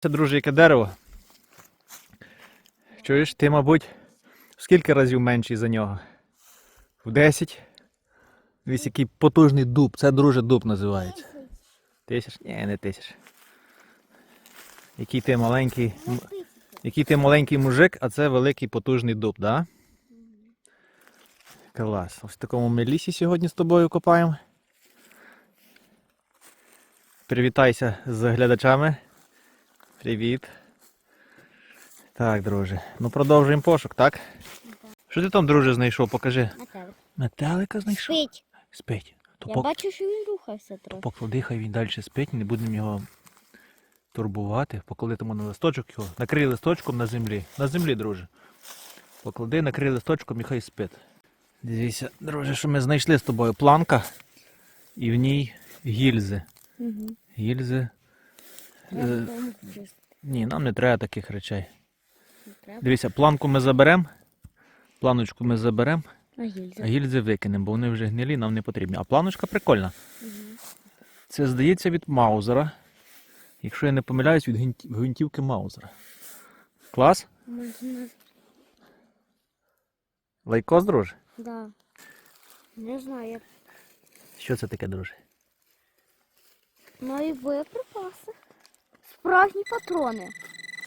Це, друже, яке дерево. Чуєш, ти, мабуть, в скільки разів менший за нього? В 10. Дивись, який потужний дуб. Це, друже, дуб називається. Тисяч? Ні, не тисяч. Який ти маленький. Який ти маленький мужик, а це великий потужний дуб, да? Клас. Ось в такому ми лісі сьогодні з тобою копаємо. Привітайся з глядачами. Привіт. Так, друже. Ну продовжуємо пошук, так? Що ти там, друже, знайшов? Покажи. Метелик. Метелика знайшов? Спить. Спить. То Я пок... бачу, що він рухався трохи. поклади, хай він далі спить, не будемо його турбувати. Поклади тому на листочок його. Накрий листочком на землі. На землі, друже. Поклади, накрий листочком і хай спить. Дивіться, друже, що ми знайшли з тобою планка і в ній гільзи. Угу. Гільзи. Е, ні, нам не треба таких речей. Дивіться, планку ми заберемо. Планочку ми заберемо, А гільза? а гільзи викинемо, бо вони вже гнилі, нам не потрібні. А планочка прикольна. Це здається від Маузера. Якщо я не помиляюсь, від гвинтівки Маузера. Клас? Можна. Лайкос, друже? Да. Не знаю. Що це таке, друже? Ну і боєприпаси. Справжні патрони.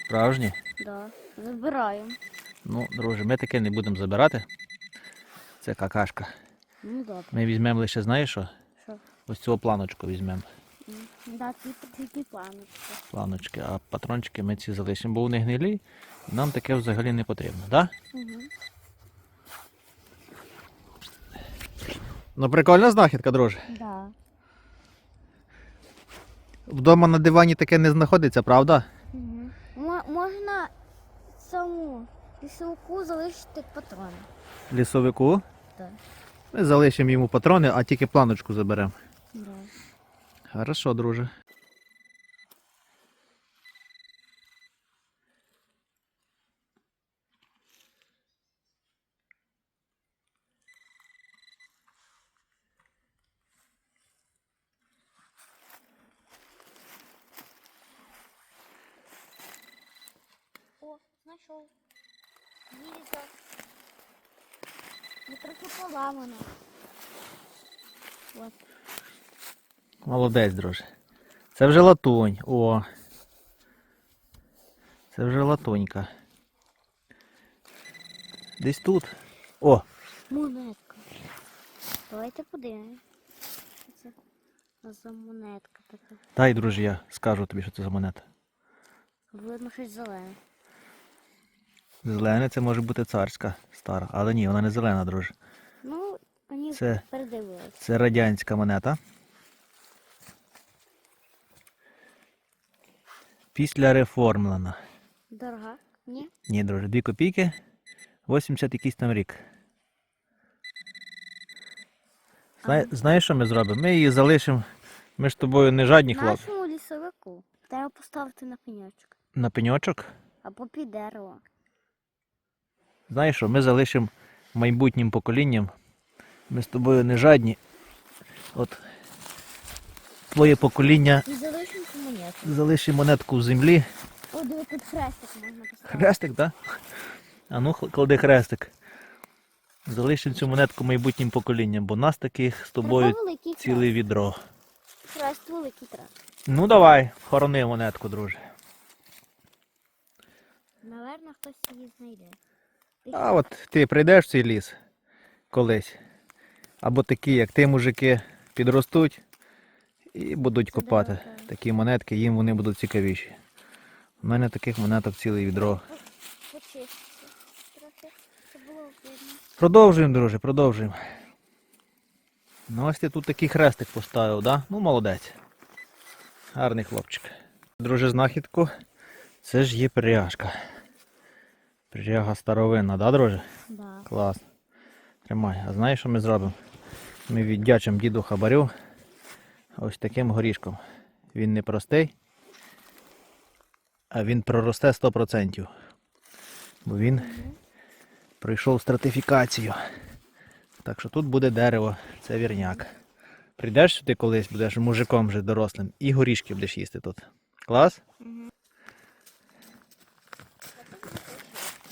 Справжні? Да. Забираємо. Ну, друже, ми таке не будемо забирати. Це какашка. Ну добре. Ми візьмемо лише, знаєш що? Що? Ось цього планочку візьмемо. Да, тільки тільки планочки. Планочки, а патрончики ми ці залишимо, бо вони гнилі. І нам таке взагалі не потрібно, так? Да? Угу. Ну, прикольна знахідка, друже. Да. Вдома на дивані таке не знаходиться, правда? Угу. можна саму лісовику залишити патрони. Лісовику. Так. Ми залишимо йому патрони, а тільки планочку заберемо. Да. Хорошо, друже. О, знайшов. Гільза. Ну трохи поламана. От. Молодець, друже. Це вже латунь. О. Це вже латунька. Десь тут. О, Монетка. Давайте подивимось. Що це за монетка така? дай, друже, я скажу тобі, що це за монета. Видно щось зелене. Зелене це може бути царська стара, але ні, вона не зелена, друже. Мені Це-. Це радянська монета. Після реформлена. Дорога? Ні? Ні, друже, 2 копійки, 80 якийсь там рік. Знає, знаєш, що ми зробимо? Ми її залишимо. Ми ж з тобою не жадні хлопці. Нашому лісовику треба поставити на пеньочок. На пеньочок. Або під дерево. Знаєш що, ми залишимо майбутнім поколінням. Ми з тобою не жадні. От твоє покоління І залишимо монетку в землі. О, диви, тут хрестик можна поставити. Хрестик, так? А ну клади хрестик. Залишимо цю монетку майбутнім поколінням, бо нас таких з тобою великий ціле відро. Хрест великий треба. Ну давай, хорони монетку, друже. Наверно, хтось її знайде. А от ти прийдеш в цей ліс колись. Або такі, як ти, мужики, підростуть і будуть копати такі монетки, їм вони будуть цікавіші. У мене таких монеток ціле відро. Продовжуємо, друже, продовжуємо. Ну ось ти тут такий хрестик поставив, да? Ну молодець. Гарний хлопчик. Друже, знахідку. Це ж є пряжка. Пряга старовинна, да, друже? Да. Клас. Тримай. А знаєш, що ми зробимо? Ми віддячимо діду хабарю ось таким горішком. Він не простий, а він проросте 100%. Бо він пройшов стратифікацію. Так що тут буде дерево, це вірняк. Прийдеш сюди колись, будеш мужиком вже дорослим і горішки будеш їсти тут. Клас?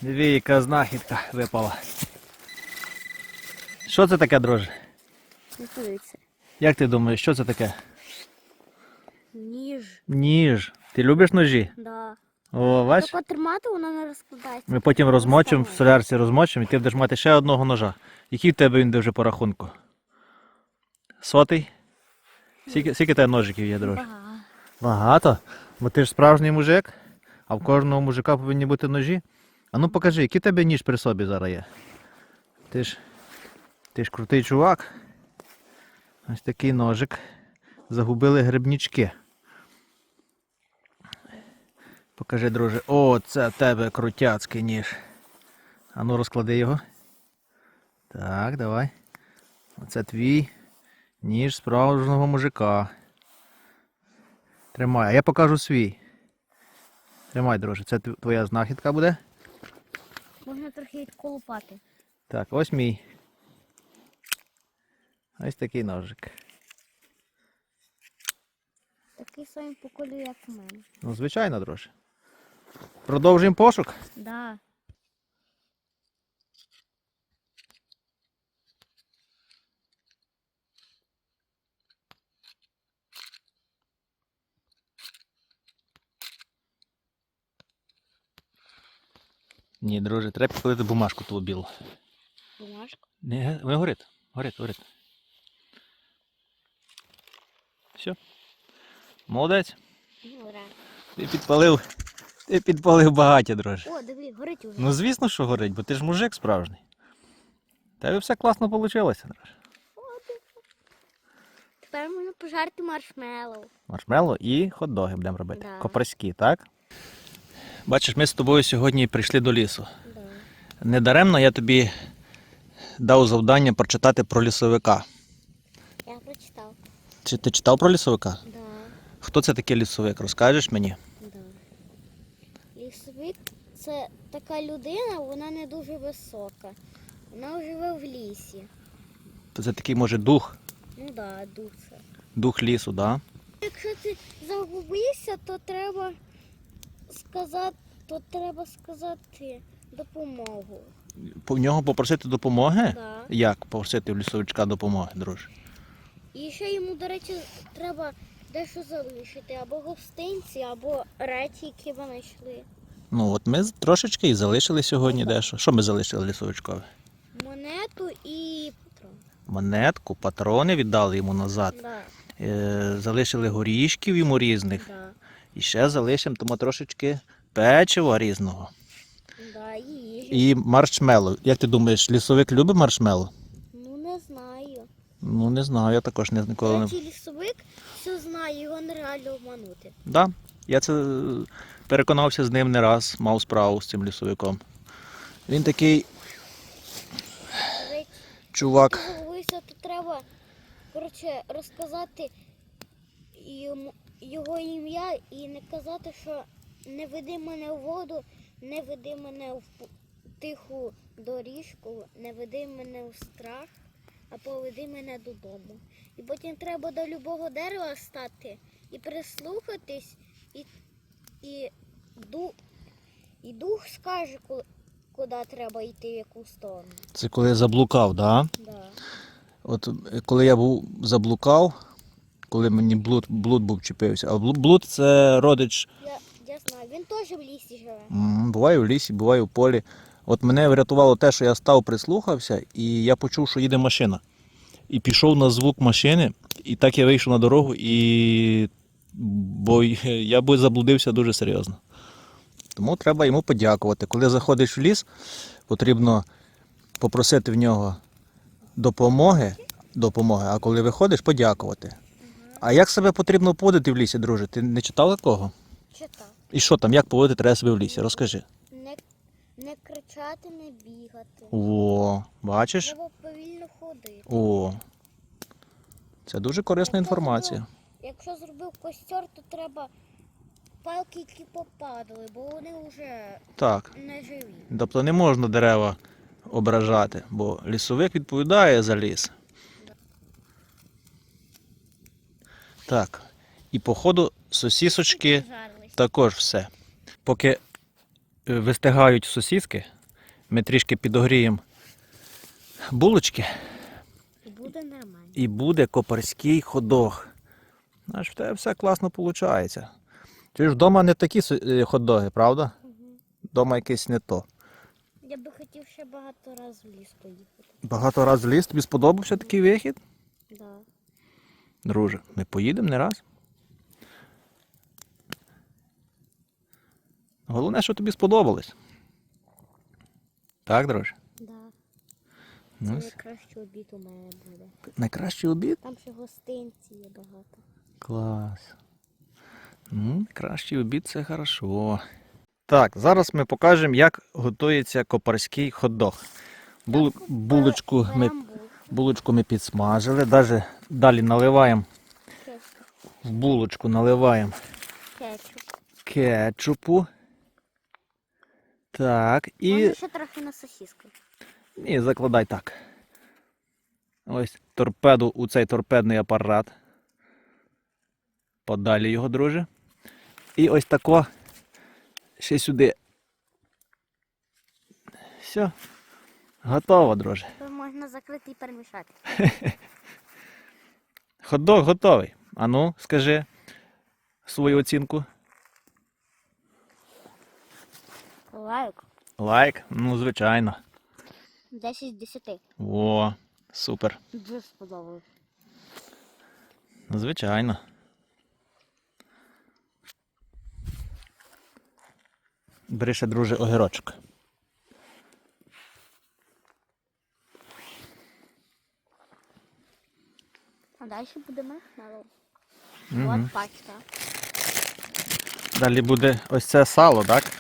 Дві, яка знахідка випала. Що це таке, друже? Не. Як ти думаєш, що це таке? Ніж. Ніж. Ти любиш ножі? Да. О, бач? Тако тримати, вона не розкладається. Ми потім розмочимо, в солярці розмочимо, і ти будеш мати ще одного ножа. Який в тебе він дуже по рахунку? Сотий? Скільки, скільки тебе ножиків є, друже? Ага. Багато. Бо ти ж справжній мужик, а в кожного мужика повинні бути ножі. А ну покажи, який тебе ніж при собі зараз є. Ти ж, ти ж крутий чувак. Ось такий ножик. Загубили грибнички. Покажи, друже. О, це тебе крутяцький ніж. А ну розклади його. Так, давай. Оце твій ніж справжнього мужика. Тримай, а я покажу свій. Тримай, друже, це твоя знахідка буде. Можна трохи відколупати. Так, ось мій. Ось такий ножик. Такий самий по як у мене. Ну, звичайно, друже. Продовжуємо пошук. Да. Ні, друже, треба підпалити бумажку ту білу. Бумажку. Не, не горить. Горить, горить. Все. Молодець. Ура. Ти підпалив. Ти підпалив багаття, друже. О, диви, горить уже. Ну звісно, що горить, бо ти ж мужик справжній. Тебе все класно вийшло, друже. Тепер можна пожарити маршмеллоу. Маршмеллоу і хот-доги будемо робити. Да. Копарські, так? Бачиш, ми з тобою сьогодні прийшли до лісу. Да. Недаремно я тобі дав завдання прочитати про лісовика. Чи ти читав про лісовика? Да. Хто це такий лісовик? Розкажеш мені? Да. Лісовик це така людина, вона не дуже висока. Вона живе в лісі. То це такий, може, дух, Ну да, дух це. дух лісу, да? Якщо ти загубився, то треба сказати, то треба сказати допомогу. В нього попросити допомоги? Да. Як попросити в лісовичка допомоги, друже? І ще йому, до речі, треба дещо залишити, або гостинці, або речі, які вони йшли. Ну, от ми трошечки і залишили сьогодні дещо. Що ми залишили лісовичкові? Монету і патрон. Монетку, патрони віддали йому назад. Да, Е, залишили горішків йому різних. да, І ще залишимо тому трошечки печива різного. да, і. І маршмеллоу. Як ти думаєш, лісовик любить маршмеллоу? Ну не знаю. Я також не ніколи не. речі, лісовик все знає, його нереально обманути. Да, я це е, переконався з ним не раз, мав справу з цим лісовиком. Він такий чувак. То треба коротше, розказати йому, його ім'я і не казати, що не веди мене в воду, не веди мене в тиху доріжку, не веди мене в страх, а поведи мене додому. І потім треба до любого дерева стати і прислухатись, і, і, ду, і дух скаже, куди треба йти, в яку сторону. Це коли я заблукав, да? Да. От коли я був заблукав, коли мені блуд, блуд був чіпився. А блу- блуд це родич Я, я знаю, він теж в лісі живе. Буває в лісі, буває в полі. От мене врятувало те, що я став, прислухався, і я почув, що їде машина. І пішов на звук машини, і так я вийшов на дорогу, і бо я би заблудився дуже серйозно. Тому треба йому подякувати. Коли заходиш в ліс, потрібно попросити в нього допомоги, допомоги, а коли виходиш, подякувати. А як себе потрібно поводити в лісі, друже? Ти не читав такого? Читав. І що там, як поводити треба себе в лісі? Розкажи. Не, кричати, не бігати. О, бачиш? Треба повільно ходити. О. Це дуже корисна інформація. Якщо зробив костер, то треба палки, які попадали, бо вони вже Так. не живі. Тобто не можна дерева ображати, бо лісовик відповідає за ліс. Так. І по ходу сосісочки також все. Поки вистигають сосіски, Ми трішки підогріємо булочки І буде нормально. і буде копарський ходох. Знаєш, в тебе все класно виходить. Ти ж вдома не такі е, хот-доги, правда? Вдома якесь не то. Я би хотів ще багато разів в ліс поїхати. Багато раз в ліс, тобі сподобався такий вихід? Да. Друже, ми поїдемо не раз. Головне, що тобі сподобалось. Так, друже? Да. Це Ну, с- найкращий обід у мене буде. найкращий обід? Там ще гостинці є багато. Клас. Ну, кращий обід це хорошо. Так, зараз ми покажемо, як готується копарський хот-дог. Бул, булочку, ми, булочку ми підсмажили, даже далі наливаємо в булочку наливаємо кетчуп. кетчупу. Так, і. Може ще трохи на сосиску. І закладай так. Ось торпеду у цей торпедний апарат. Подалі його, друже. І ось тако ще сюди. Все. Готово, друже. То можна закрити і перемішати. Хот-дог готовий. Ану, скажи свою оцінку. Лайк. Лайк? Ну, звичайно. 10 з 10. О, супер. Дуже сподобалось. Звичайно. Бери ще, друже, огірочок. А далі буде маршмеллоу. Мгм. От пачка. Далі буде ось це сало, так?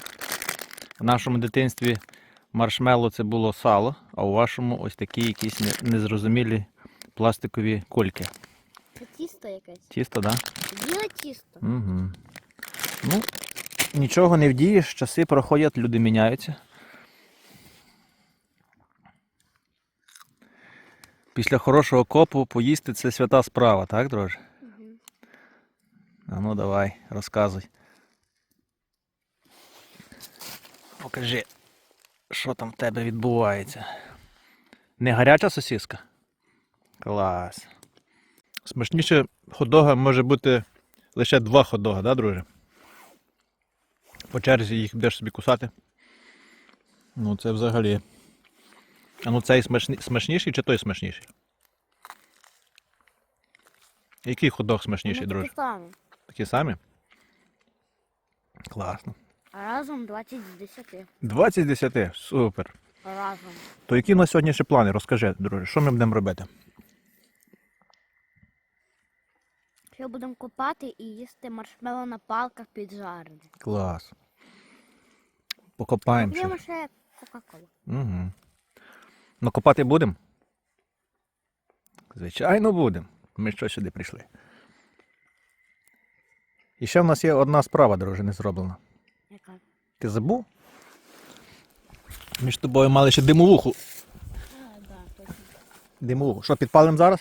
В нашому дитинстві маршмеллоу це було сало, а у вашому ось такі якісь незрозумілі пластикові кульки. Це тісто якесь. Тісто, так? Біле тісто. Угу. Ну, нічого не вдієш, часи проходять, люди міняються. Після хорошого копу поїсти це свята справа, так, друже? Угу. А ну давай, розказуй. Покажи, що там в тебе відбувається. Не гаряча сосиска? Клас. Смачніше хот-дога може бути лише два хот-дога, да, друже? По черзі їх будеш собі кусати. Ну, це взагалі. А ну цей смачні... смачніший чи той смачніший? Який хот-дог смачніший, друже? такі самі. Такі самі? Класно. Разом 20 з 10. 20 з 10. Супер. Разом. То які на сьогодні ще плани? Розкажи, друже, що ми будемо робити? Ще будемо копати і їсти маршмеллоу на палках під піджарене. Клас. Покопаємо П'ємо ще. ще Кока-Колу. Угу. Ну копати будемо? Звичайно, будемо. Ми що сюди прийшли. І ще в нас є одна справа, друже, не зроблена. Яка? Ти забув? Ми ж тобою мали ще димовуху. А, да, точно. Димовуху. Що, підпалимо зараз?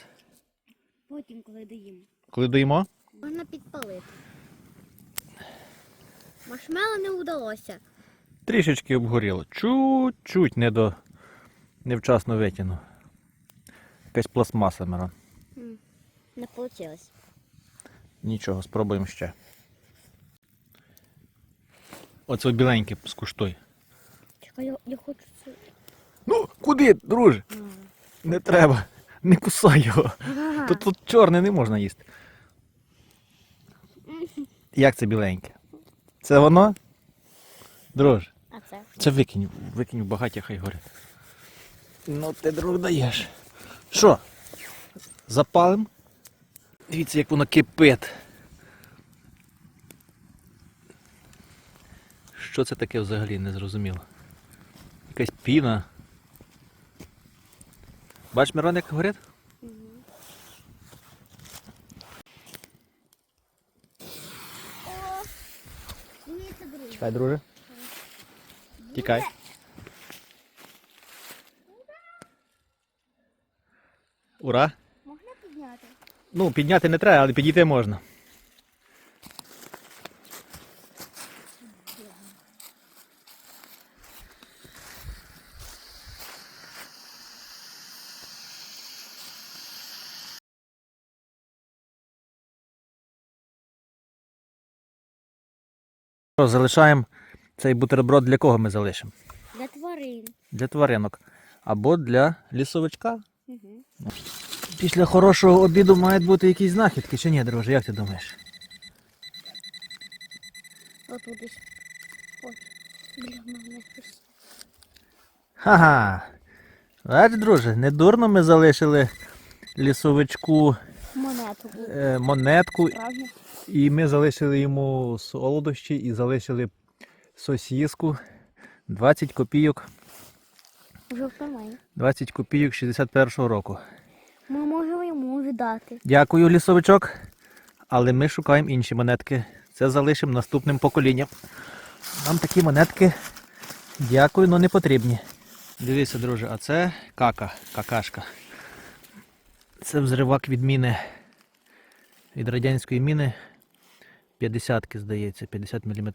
Потім, коли доїмо. Коли доїмо? Можна підпалити. Маршмеллоу не вдалося. Трішечки обгоріло. Чуть-чуть не до... невчасно витягнув. Якась пластмаса, Мирон. Не вийшло. Нічого, спробуємо ще. Оце біленьке скуштуй. Чекай, я, я хочу це. Ну, куди, друже? Не треба. Не кусай його. Тут, тут чорне не можна їсти. Як це біленьке? Це воно? Друже, А це? це викинь, викинь в багаття, хай горить. Ну ти друг даєш. Що? Запалим? Дивіться, як воно кипить. Що це таке взагалі не зрозуміло? Якась піна. Бач, Мирон, як горить? Друзі. Чекай, друже. Тікай. Ура! Можна підняти? Ну, підняти не треба, але підійти можна. Залишаємо цей бутерброд для кого ми залишимо? Для тварин. Для тваринок. Або для лісовичка. Угу. Після хорошого обіду мають бути якісь знахідки, чи ні, друже, як ти думаєш? Отут десь. Ой, біля мене щось. Ха-ха. Бач, друже, не дурно ми залишили лісовичку Монету. е, монетку, Справжню. І ми залишили йому солодощі і залишили сосіску. 20 копійок. Вже в 20 копійок 61-го року. Ми можемо йому віддати. Дякую, лісовичок. Але ми шукаємо інші монетки. Це залишимо наступним поколінням. Нам такі монетки, дякую, але не потрібні. Дивіться, друже, а це кака, какашка. Це взривак від міни. Від радянської міни 50-ки, здається, 50 мм.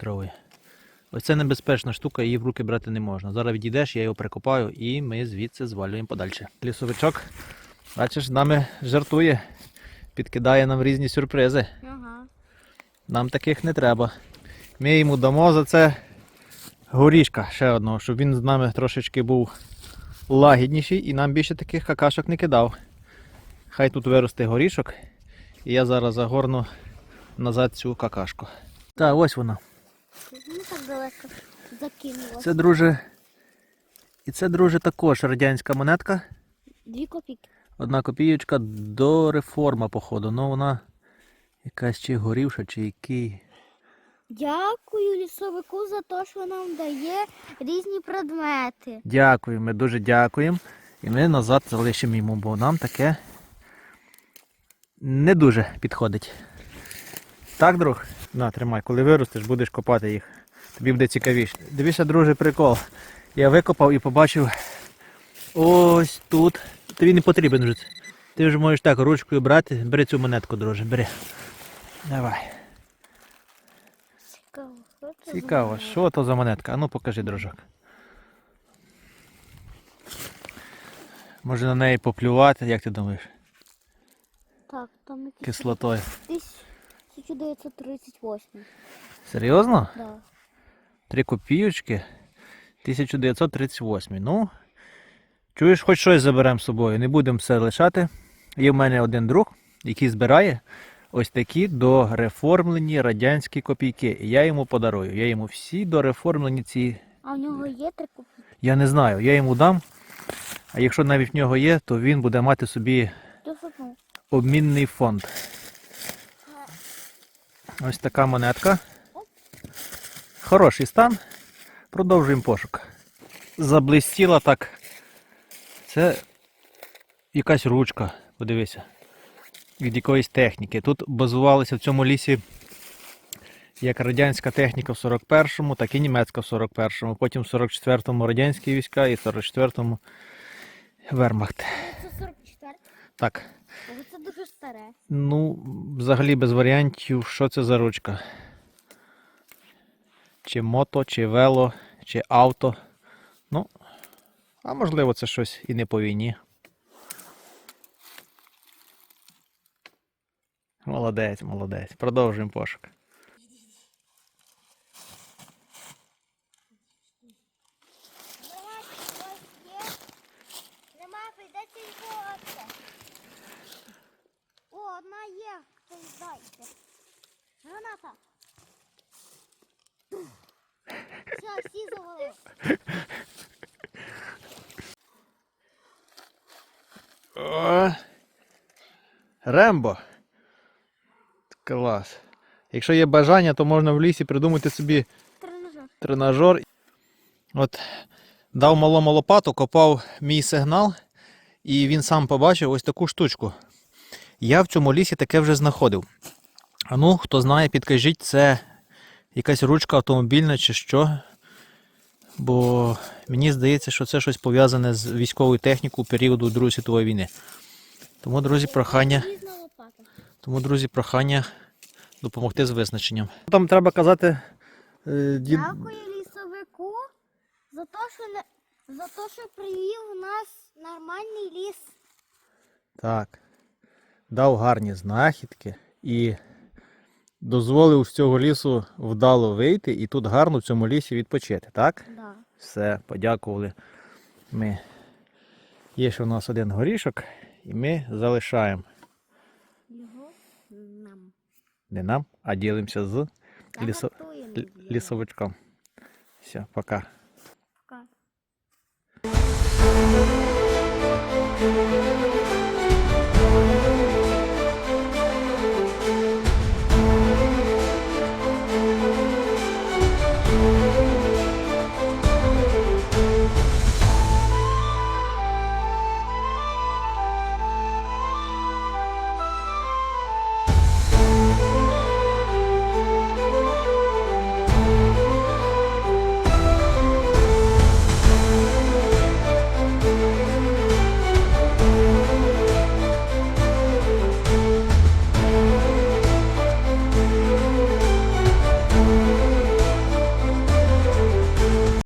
Ось це небезпечна штука, її в руки брати не можна. Зараз відійдеш, я його прикопаю і ми звідси звалюємо подальше. Лісовичок, бачиш, з нами жартує, підкидає нам різні сюрпризи. Ага. Нам таких не треба. Ми йому дамо за це горішка ще одного, щоб він з нами трошечки був лагідніший і нам більше таких какашок не кидав. Хай тут виросте горішок, і я зараз загорну назад цю какашку. Так, ось вона. Ну так далеко закинула. Це, друже. І це, друже, також радянська монетка. Дві копійки. Одна копієчка до реформа, походу. Ну вона якась чи горівша, чи який. Дякую лісовику за те, що нам дає різні предмети. Дякую, ми дуже дякуємо. І ми назад залишимо йому, бо нам таке не дуже підходить. Так, друг? На, тримай, коли виростеш, будеш копати їх. Тобі буде цікавіше. Дивіться, друже, прикол. Я викопав і побачив ось тут. Тобі не потрібен вже. Ти вже можеш так ручкою брати. Бери цю монетку, друже, бери. Давай. Цікаво. що то за монетка? А ну покажи, дружок. Може на неї поплювати, як ти думаєш? Так, там Кислотою. 1938. Серйозно? Да. Три копійочки. 1938. Ну, чуєш, хоч щось заберемо з собою. Не будемо все лишати. Є в мене один друг, який збирає ось такі дореформлені радянські копійки. І я йому подарую. Я йому всі дореформлені ці. А в нього є три копійки? Я не знаю, я йому дам. А якщо навіть в нього є, то він буде мати собі обмінний фонд. Ось така монетка. Хороший стан. Продовжуємо пошук. Заблистіла так. Це якась ручка, подивися. Від якоїсь техніки. Тут базувалися в цьому лісі як радянська техніка в 41-му, так і німецька в 41-му. Потім в 44-му радянські війська і в 44-му Вермахт. Це 44. Так. Старе. Ну, взагалі без варіантів, що це за ручка. Чи мото, чи вело, чи авто. Ну, а можливо, це щось і не по війні. Молодець, молодець. Продовжуємо пошук. Нема, прийдеться відбувати. О, одна є. Хтось дайте. Граната. Все, всі завалили. О! Рембо. Клас. Якщо є бажання, то можна в лісі придумати собі Тренажер. тренажер. От дав малому лопату, копав мій сигнал, і він сам побачив ось таку штучку. Я в цьому лісі таке вже знаходив. А ну, хто знає, підкажіть, це якась ручка автомобільна чи що. Бо мені здається, що це щось пов'язане з військовою технікою періоду Другої світової війни. Тому, друзі, прохання. Тому, друзі, прохання допомогти з визначенням. Там треба казати. е, дід... Дякую лісовику за те, що не за те, що привів у нас нормальний ліс. Так. Дав гарні знахідки і дозволив з цього лісу вдало вийти і тут гарно в цьому лісі відпочити, так? Да. Все, подякували. Ми. Є ще у нас один горішок, і ми залишаємо. Його нам. Не нам, а ділимося з лісо... Лісовичком. Все, пока. Пока.